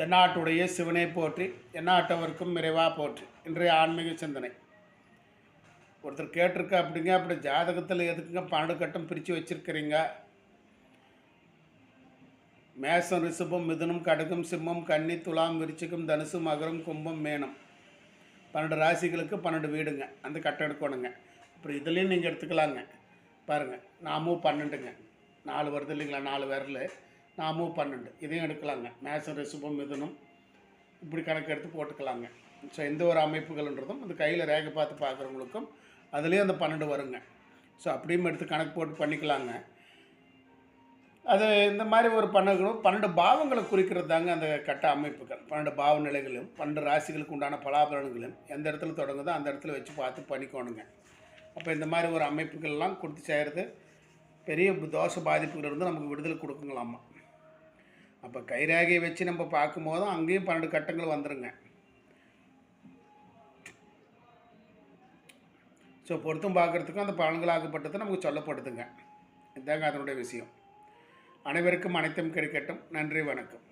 தென்னாட்டுடைய சிவனை போற்றி எந்நாட்டவருக்கும் நிறைவா போற்றி. இன்றைய ஆன்மீக சிந்தனை. ஒருத்தர் கேட்டிருக்க அப்படிங்க அப்படி ஜாதகத்தில் எதுக்குங்க பன்னெண்டு கட்டம் பிரித்து வச்சிருக்கிறீங்க? மேசம் ரிஷபம் மிதுனம் கடகம் சிம்மம் கன்னி துலாம் விருச்சிகம் தனுசு மகரம் கும்பம் மேனம். பன்னெண்டு ராசிகளுக்கு பன்னெண்டு வீடுங்க. அந்த கட்டம் எடுக்கணுங்க. அப்புறம் இதுலேயும் நீங்கள் எடுத்துக்கலாங்க. பாருங்கள் நாமும் பன்னெண்டுங்க. நாலு வருது இல்லைங்களா? நாலு பேரில் நாமும் பன்னெண்டு. இதையும் எடுக்கலாங்க. மேசம் ரிசுபம் மிதுனம் இப்படி கணக்கு எடுத்து போட்டுக்கலாங்க. ஸோ எந்த ஒரு அமைப்புகள்ன்றதும் அந்த கையில் ரேகை பார்த்து பார்க்குறவங்களுக்கும் அதுலேயும் அந்த பன்னெண்டு வருங்க. ஸோ அப்படியும் எடுத்து கணக்கு போட்டு பண்ணிக்கலாங்க. அது இந்த மாதிரி ஒரு பண்ணணும் பன்னெண்டு பாவங்களை குறிக்கிறது தாங்க அந்த கட்ட அமைப்புகள். பன்னெண்டு பாவ நிலைகளும் பன்னெண்டு ராசிகளுக்கு உண்டான பலாபலன்களும் எந்த இடத்துல தொடங்குதோ அந்த இடத்துல வச்சு பார்த்து பண்ணிக்கோணுங்க. அப்போ இந்த மாதிரி ஒரு அமைப்புகள்லாம் கொடுத்து செய்கிறது பெரிய தோஷ பாதிப்புகளிலிருந்து நமக்கு விடுதலை கொடுக்குங்களாமா. அப்போ கைராகியை வச்சு நம்ம பார்க்கும்போது அங்கேயும் பன்னெண்டு கட்டங்கள் வந்துடுங்க ஸோ பொருத்தம் பார்க்குறதுக்கும் அந்த பலன்களாகப்பட்டது நமக்கு சொல்லப்படுதுங்க. இதாங்க அதனுடைய விஷயம். அனைவருக்கும் அனைத்தும் கிடைக்கட்டும். நன்றி வணக்கம்.